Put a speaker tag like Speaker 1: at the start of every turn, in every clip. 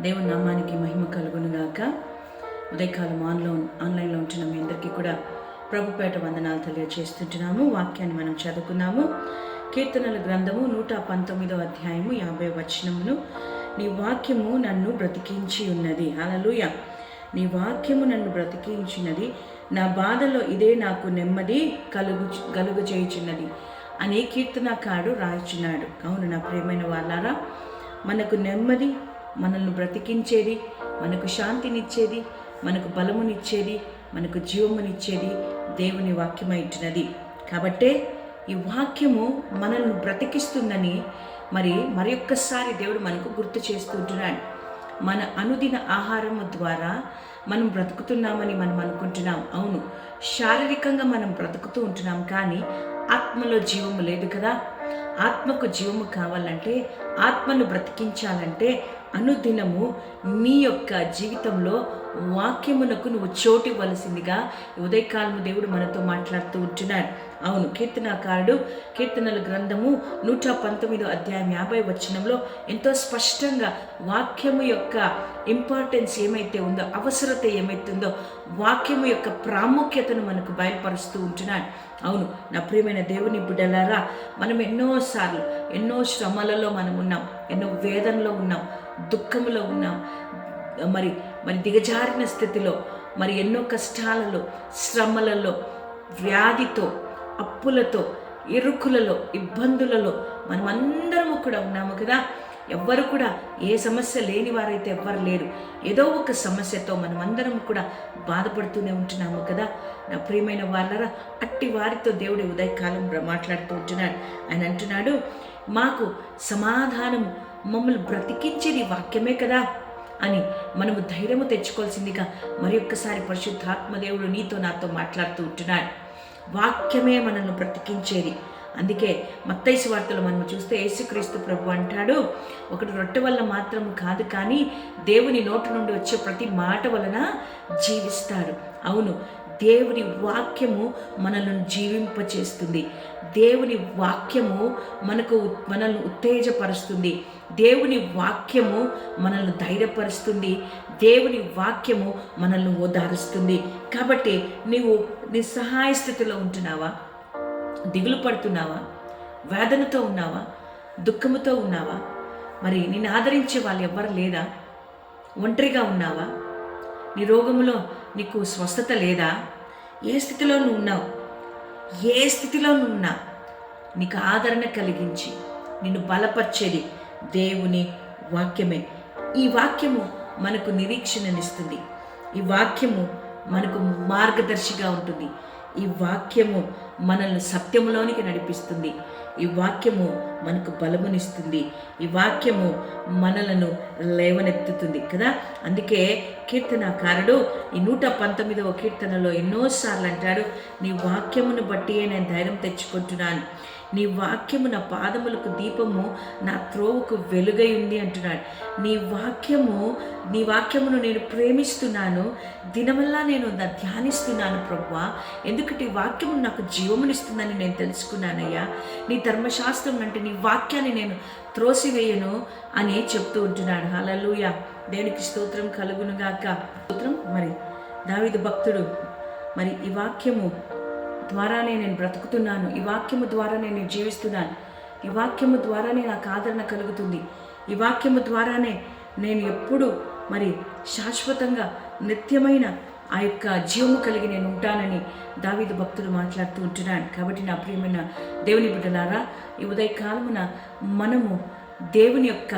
Speaker 1: దేవుని నామానికి మహిమ కలుగునుగాక. ఉదయకాలం ఆన్లో ఆన్లైన్లో ఉంటున్న మీ అందరికీ కూడా ప్రభుపేట వందనాలు తెలియజేస్తుంటున్నాము వాక్యాన్ని మనం చదువుకున్నాము కీర్తనల గ్రంథము నూట పంతొమ్మిదో అధ్యాయము యాభై వచనమును. నీ వాక్యము నన్ను బ్రతికించి ఉన్నది. అలలుయ నీ వాక్యము నన్ను బ్రతికించినది. నా బాధలో ఇదే నాకు నెమ్మది కలుగు కలుగు చేయుచున్నది అనే కీర్తనకాడు రాయుచున్నాడు. అవును నా ప్రియమైన వాళ్ళారా మనకు నెమ్మది మనల్ని బ్రతికించేది మనకు శాంతినిచ్చేది మనకు బలమునిచ్చేది మనకు జీవమునిచ్చేది దేవుని వాక్యమైంటున్నది కాబట్టే ఈ వాక్యము మనల్ని బ్రతికిస్తుందని మరి మరి ఒక్కసారి దేవుడు మనకు గుర్తు చేస్తుంటున్నాడు మన అనుదిన ఆహారము ద్వారా మనం బ్రతుకుతున్నామని మనం అనుకుంటున్నాం. అవును శారీరకంగా మనం బ్రతుకుతూ ఉంటున్నాం కానీ ఆత్మలో జీవము లేదు కదా. ఆత్మకు జీవము కావాలంటే ఆత్మను బ్రతికించాలంటే అనుదినము నీ యొక్క జీవితంలో వాక్యమునకు నువ్వు చోటు ఇవ్వవలసిందిగా ఉదయకాలము దేవుడు మనతో మాట్లాడుతూ ఉంటున్నాడు అవును కీర్తనాకారుడు కీర్తనల గ్రంథము నూట పంతొమ్మిదో అధ్యాయం యాభై వచనంలో ఎంతో స్పష్టంగా వాక్యము యొక్క ఇంపార్టెన్స్ ఏమైతే ఉందో అవసరత ఏమైతుందో వాక్యము యొక్క ప్రాముఖ్యతను మనకు బయలుపరుస్తూ ఉంటున్నాడు అవును నా ప్రియమైన దేవుని బిడ్డలారా మనం ఎన్నోసార్లు ఎన్నో శ్రమలలో మనం ఉన్నాం ఎన్నో వేదనలో ఉన్నాం దుఃఖంలో ఉన్నాం మరి మరి దిగజారిన స్థితిలో మరి ఎన్నో కష్టాలలో శ్రమలలో వ్యాధితో అప్పులతో ఇరుకులలో ఇబ్బందులలో మనం అందరము కూడా ఉన్నాము కదా. ఎవ్వరు కూడా ఏ సమస్య లేని వారైతే ఎవ్వరు లేరు. ఏదో ఒక సమస్యతో మనం అందరం కూడా బాధపడుతూనే ఉంటున్నాము కదా. నా ప్రియమైన వాళ్ళరా అట్టి వారితో దేవుడి ఉదయకాలం మాట్లాడుతూ ఉంటున్నాడు. ఆయన అంటున్నాడు మాకు సమాధానం మమ్మల్ని బ్రతికించేది వాక్యమే కదా అని మనము ధైర్యము తెచ్చుకోవాల్సిందిగా మరి ఒక్కసారి పరిశుద్ధాత్మదేవుడు నీతో నాతో మాట్లాడుతూ ఉంటున్నాడు. వాక్యమే మనల్ని బ్రతికించేది. అందుకే మత్తైసు వార్తలు మనం చూస్తే యేసుక్రీస్తు ప్రభు అంటాడు ఒకటి రొట్టె వల్ల మాత్రం కాదు కానీ దేవుని నోటి నుండి వచ్చే ప్రతి మాట వలన జీవిస్తాడు. అవును దేవుని వాక్యము మనల్ని జీవింపచేస్తుంది. దేవుని వాక్యము మనకు మనల్ని ఉత్తేజపరుస్తుంది. దేవుని వాక్యము మనల్ని ధైర్యపరుస్తుంది. దేవుని వాక్యము మనల్ని ఓదారుస్తుంది. కాబట్టి నీవు నిస్సహాయ స్థితిలో ఉంటున్నావా? దిగులు పడుతున్నావా? వేదనతో ఉన్నావా? దుఃఖముతో ఉన్నావా? మరి నిన్ను ఆదరించే వాళ్ళు ఎవ్వరు లేదా? ఒంటరిగా ఉన్నావా? నీ రోగములో నీకు స్వస్థత లేదా? ఏ స్థితిలో నువ్వు ఉన్నావు ఏ స్థితిలో నువ్వు ఉన్నా నీకు ఆదరణ కలిగించి నిన్ను బలపరిచేది దేవుని వాక్యమే. ఈ వాక్యము మనకు నిరీక్షణనిస్తుంది. ఈ వాక్యము మనకు మార్గదర్శిగా ఉంటుంది. ఈ వాక్యము మనల్ని సత్యములోనికి నడిపిస్తుంది. ఈ వాక్యము మనకు బలమునిస్తుంది. ఈ వాక్యము మనలను లేవనెత్తుతుంది కదా? అందుకే కీర్తనకారుడు ఈ నూట పంతొమ్మిదవ కీర్తనలో ఎన్నోసార్లు అంటాడు నీ వాక్యమును బట్టియే నేను ధైర్యం తెచ్చుకుంటున్నాను. నీ వాక్యము నా పాదములకు దీపము నా త్రోవుకు వెలుగై ఉంది అంటున్నాడు. నీ వాక్యము నీ వాక్యమును నేను ప్రేమిస్తున్నాను. దినవల్లా నేను నా ధ్యానిస్తున్నాను ప్రభువా. ఎందుకంటే ఈ వాక్యము నాకు జీవమునిస్తుందని నేను తెలుసుకున్నానయ్యా. నీ ధర్మశాస్త్రం అంటే నీ వాక్యాన్ని నేను త్రోసివేయను అని చెప్తూ ఉంటున్నాడు. హలలుయ దేవునికి స్తోత్రం కలుగునుగాక. స్తోత్రం మరి దావిదు భక్తుడు. మరి ఈ వాక్యము ద్వారానే నేను బ్రతుకుతున్నాను. ఈ వాక్యము ద్వారానే నేను జీవిస్తున్నాను. ఈ వాక్యము ద్వారానే నాకు ఆదరణ కలుగుతుంది. ఈ వాక్యము ద్వారానే నేను ఎప్పుడు మరి శాశ్వతంగా నిత్యమైన ఆ యొక్క జీవము కలిగి నేను ఉంటానని దావీదు భక్తులు మాట్లాడుతూ ఉంటున్నాను. కాబట్టి నా ప్రియమైన దేవుని బిడ్డలారా ఈ ఉదయకాలమున మనము దేవుని యొక్క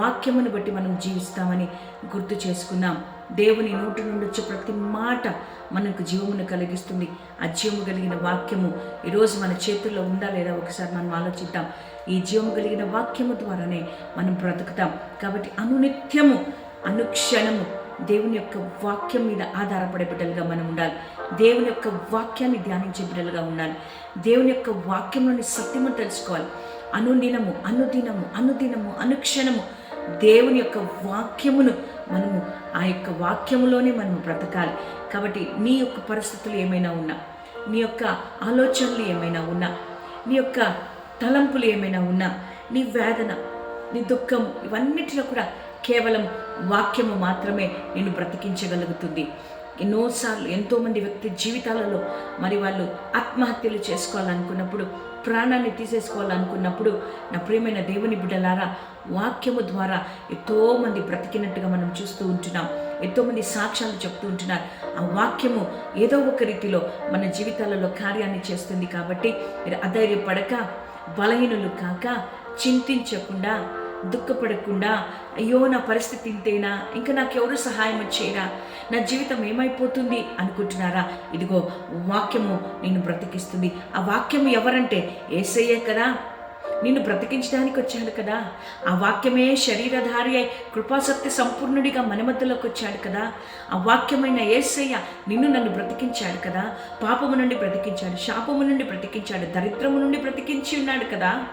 Speaker 1: వాక్యమును బట్టి మనం జీవిస్తామని గుర్తు చేసుకున్నాం దేవుని నోటి నుండి వచ్చే ప్రతి మాట మనకు జీవమును కలిగిస్తుంది. ఆ జీవము కలిగిన వాక్యము ఈరోజు మన చేతుల్లో ఉందా లేదా ఒకసారి మనం ఆలోచిద్దాం. ఈ జీవము కలిగిన వాక్యము ద్వారానే మనం బ్రతుకుతాం. కాబట్టి అనునిత్యము అనుక్షణము దేవుని యొక్క వాక్యం మీద ఆధారపడే బిడ్డలుగా మనం ఉండాలి. దేవుని యొక్క వాక్యాన్ని ధ్యానించే బిడ్డలుగా ఉండాలి. దేవుని యొక్క వాక్యంలోని సత్యము తెలుసుకోవాలి. అనుదినము అనుదినము అనుదినము అనుక్షణము దేవుని యొక్క వాక్యమును మనము ఆ యొక్క వాక్యములోనే మనము బ్రతకాలి. కాబట్టి నీ యొక్క పరిస్థితులు ఏమైనా ఉన్నా నీ యొక్క ఆలోచనలు ఏమైనా ఉన్నా నీ యొక్క తలంపులు ఏమైనా ఉన్నా నీ వేదన నీ దుఃఖం ఇవన్నిటిలో కూడా కేవలం వాక్యము మాత్రమే నేను బ్రతికించగలుగుతుంది. ఎన్నోసార్లు ఎంతోమంది వ్యక్తి జీవితాలలో మరి వాళ్ళు ఆత్మహత్యలు చేసుకోవాలనుకున్నప్పుడు ప్రాణాన్ని తీసేసుకోవాలనుకున్నప్పుడు నా ప్రియమైన దేవుని బిడ్డలారా వాక్యము ద్వారా ఎంతోమంది బ్రతికినట్టుగా మనం చూస్తూ ఉంటున్నాం. ఎంతోమంది సాక్ష్యాలు చెప్తూ ఉంటున్నారు. ఆ వాక్యము ఏదో ఒక రీతిలో మన జీవితాలలో కార్యాన్ని చేస్తుంది కాబట్టి మీరు అధైర్యపడక బలహీనులు కాక చింతించకుండా దుఃఖపడకుండా అయ్యో నా పరిస్థితి ఇంతేనా? ఇంకా నాకెవరు సహాయం చేయరా? నా జీవితం ఏమైపోతుంది? అనుకుంటున్నారా? ఇదిగో వాక్యము నిన్ను బ్రతికిస్తుంది. ఆ వాక్యము ఎవరంటే? ఏసయ్యే కదా. నిన్ను బ్రతికించడానికి వచ్చాడు కదా. ఆ వాక్యమే శరీరధారి అయి కృపాసక్తి సంపూర్ణుడిగా మన మధ్యలోకి వచ్చాడు కదా. ఆ వాక్యమైన ఏసయ్య నిన్ను నన్ను బ్రతికించాడు కదా. పాపము నుండి బ్రతికించాడు శాపము నుండి బ్రతికించాడు దరిద్రము నుండి బ్రతికించి ఉన్నాడు కదా.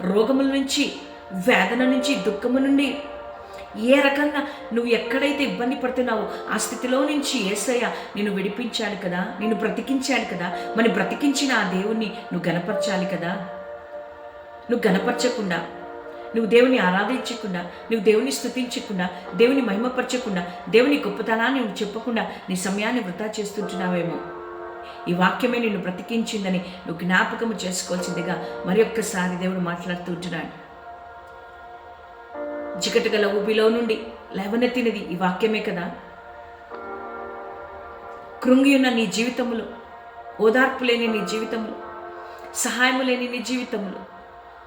Speaker 1: రోగముల నుంచి వేదన నుంచి దుఃఖము నుండి. ఏ రకంగా నువ్వు ఎక్కడైతే ఇబ్బంది పడుతున్నావో ఆ స్థితిలో నుంచి ఏసయ్య నిన్ను విడిపించాను కదా నిన్ను బ్రతికించాను కదా మరి బ్రతికించిన ఆ దేవుణ్ణి నువ్వు గనపరచాలి కదా? నువ్వు గనపరచకుండా నువ్వు దేవుని ఆరాధించకుండా నువ్వు దేవుని స్థుతించకుండా దేవుని మహిమపరచకుండా దేవుని గొప్పతనాన్ని నువ్వు చెప్పకుండా నీ సమయాన్ని వృధా చేస్తుంటున్నావేమో? ఈ వాక్యమే నిన్ను బ్రతికించిందని నువ్వు జ్ఞాపకము చేసుకోవాల్సిందిగా మరి ఒక్కసారి దేవుడు మాట్లాడుతూ ఉంటున్నాడు. చికటగల ఊబిలో నుండి లేవనెత్తినది ఈ వాక్యమే కదా? కృంగియున్న నీ జీవితంలో ఓదార్పు లేని నీ జీవితంలో సహాయము లేని నీ జీవితంలో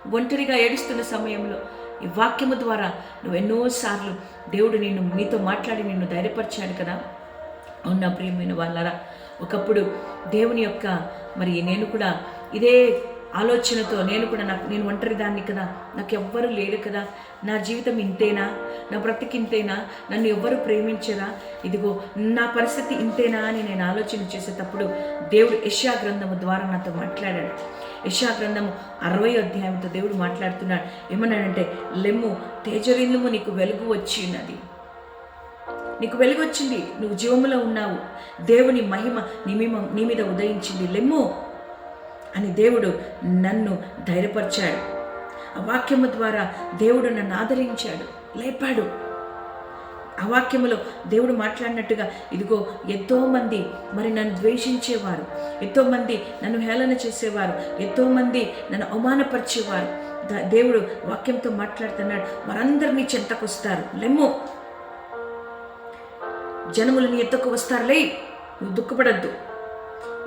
Speaker 1: ఒంటరిగా ఏడుస్తున్న సమయంలో ఈ వాక్యము ద్వారా నువ్వు ఎన్నోసార్లు దేవుడు నిన్ను నీతో మాట్లాడి నిన్ను ధైర్యపరిచాడు కదా? అవునా ప్రియమైన వాళ్ళరా ఒకప్పుడు దేవుని యొక్క మరి నేను కూడా ఇదే ఆలోచనతో నేను కూడా నాకు నేను ఒంటరి దాన్ని కదా. నాకు ఎవ్వరు లేరు కదా. నా జీవితం ఇంతేనా? నా బ్రతికింతేనా నన్ను ఎవ్వరు ప్రేమించరా? ఇదిగో నా పరిస్థితి ఇంతేనా అని నేను ఆలోచన చేసేటప్పుడు దేవుడు యశా గ్రంథము ద్వారా నాతో మాట్లాడాడు. యశా గ్రంథము అరవై అధ్యాయంతో దేవుడు మాట్లాడుతున్నాడు. ఏమన్నాడంటే లెమ్ము తేజరిందుము నీకు వెలుగు వచ్చినది. నీకు వెలుగు వచ్చింది నువ్వు జీవములో ఉన్నావు. దేవుని మహిమ నీ మీద ఉదయించింది. లెమ్ము అని దేవుడు నన్ను ధైర్యపరిచాడు. ఆ వాక్యము ద్వారా దేవుడు నన్ను ఆదరించాడు. లేపాడు. ఆ వాక్యములో దేవుడు మాట్లాడినట్టుగా ఇదిగో ఎంతోమంది మరి నన్ను ద్వేషించేవారు. ఎంతోమంది నన్ను హేళన చేసేవారు. ఎంతోమంది నన్ను అవమానపరిచేవారు. దేవుడు వాక్యంతో మాట్లాడుతున్నాడు. వారందరినీ చెంతకొస్తారు లెమ్ము. జనములు నీ ఎత్తుకు వస్తారులే. నువ్వు దుఃఖపడద్దు.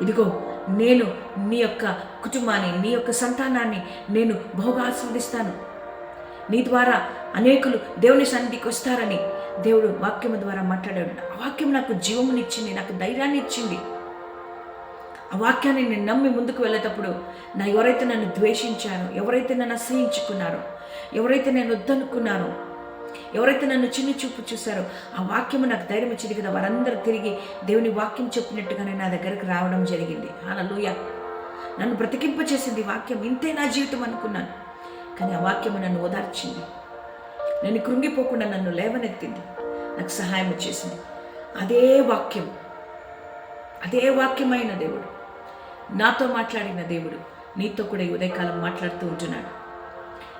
Speaker 1: ఇదిగో నేను నీ యొక్క కుటుంబాన్ని నీ యొక్క సంతానాన్ని నేను బహుగా ఆస్వాదిస్తాను. నీ ద్వారా అనేకులు దేవుని సన్నిధికి వస్తారని దేవుడు వాక్యము ద్వారా మాట్లాడాడు. ఆ వాక్యం నాకు జీవమునిచ్చింది నాకు ధైర్యాన్ని ఇచ్చింది. ఆ వాక్యాన్ని నేను నమ్మి ముందుకు వెళ్ళేటప్పుడు నా ఎవరైతే నన్ను ద్వేషించారో ఎవరైతే నన్ను అసహించుకున్నారో ఎవరైతే నేను వద్దనుకున్నారో ఎవరైతే నన్ను చిన్న చూపు చూసారో ఆ వాక్యము నాకు ధైర్యం ఇచ్చింది కదా వారందరూ తిరిగి దేవుని వాక్యం చెప్పినట్టుగానే నా దగ్గరకు రావడం జరిగింది. హల్లెలూయ. నన్ను బ్రతికింప చేసింది వాక్యం. ఇంతే నా జీవితం అనుకున్నాను. కానీ ఆ వాక్యము నన్ను ఓదార్చింది. నేను కృంగిపోకుండా నన్ను లేవనెత్తింది. నాకు సహాయం చేసింది. అదే వాక్యం. అదే వాక్యమైన దేవుడు. నాతో మాట్లాడిన దేవుడు నీతో కూడా ఈ ఉదయకాలం మాట్లాడుతూ ఉంటున్నాడు.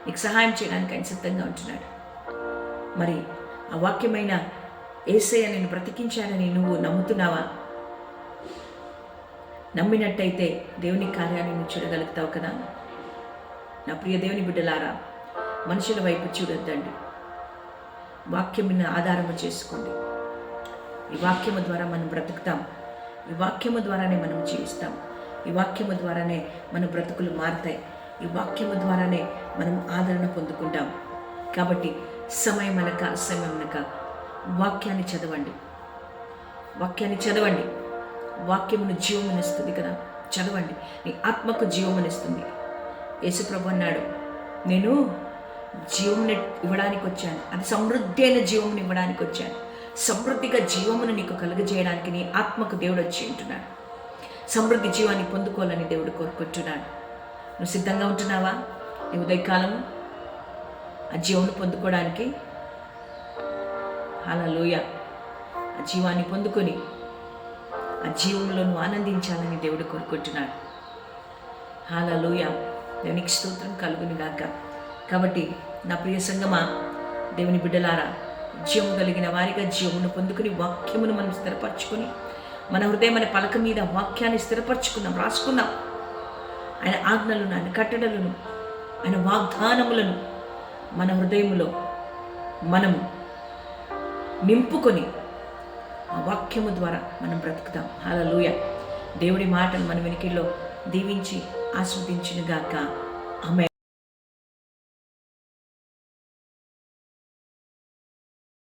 Speaker 1: నీకు సహాయం చేయడానికి ఆయన సిద్ధంగా ఉంటున్నాడు. మరి ఆ వాక్యమైన ఏసయ్య నేను బ్రతికించానని నువ్వు నమ్ముతున్నావా? నమ్మినట్టయితే దేవుని కార్యాన్ని నువ్వు చూడగలుగుతావు కదా? నా ప్రియ దేవుని బిడ్డలారా మనుషుల వైపు చూడొద్దండి. వాక్యమును ఆధారము చేసుకోండి. ఈ వాక్యము ద్వారా మనం బ్రతుకుతాం. ఈ వాక్యము ద్వారానే మనం జీవిస్తాం. ఈ వాక్యము ద్వారానే మన బ్రతుకులు మారుతాయి. ఈ వాక్యము ద్వారానే మనం ఆదరణ పొందుకుంటాం. కాబట్టి సమయం అనక అసమయం అనక వాక్యాన్ని చదవండి. వాక్యాన్ని చదవండి. వాక్యమును జీవమునిస్తుంది కదా? చదవండి. నీ ఆత్మకు జీవమునిస్తుంది. యేసుప్రభు అన్నాడు నేను జీవముని ఇవ్వడానికి వచ్చాను అది సమృద్ధి అయిన జీవమును ఇవ్వడానికి వచ్చాను సమృద్ధిగా జీవమును నీకు కలుగజేయడానికి నీ ఆత్మకు దేవుడు వచ్చి ఉంటున్నాడు. సమృద్ధి జీవాన్ని పొందుకోవాలని దేవుడు కోరుకుంటున్నాడు. నువ్వు సిద్ధంగా ఉంటున్నావా? నీ ఉదయకాలము ఆ జీవమును పొందుకోవడానికి హల్లెలూయ. ఆ జీవాన్ని పొందుకొని ఆ జీవంలో నువ్వు ఆనందించాలని దేవుడు కోరుకుంటున్నాడు. హాలలోయ దేవునికి స్తోత్రం కలుగుని గాక కాబట్టి నా ప్రియ సంగమా దేవుని బిడ్డలారా జీవము కలిగిన వారిగా జీవమును పొందుకుని వాక్యమును మనం స్థిరపరచుకొని మన హృదయం అనే పలక మీద వాక్యాన్ని స్థిరపరచుకున్నాం రాసుకున్నాం ఆయన ఆజ్ఞలను ఆయన కట్టడలను ఆయన వాగ్దానములను మన హృదయములో మనం నింపుకొని ఆ వాక్యము ద్వారా మనం బ్రతుకుతాం. హల్లెలూయా. దేవుడి మాటలు మన వెనుకల్లో దీవించి ఆస్వాదించిన గాక ఆమె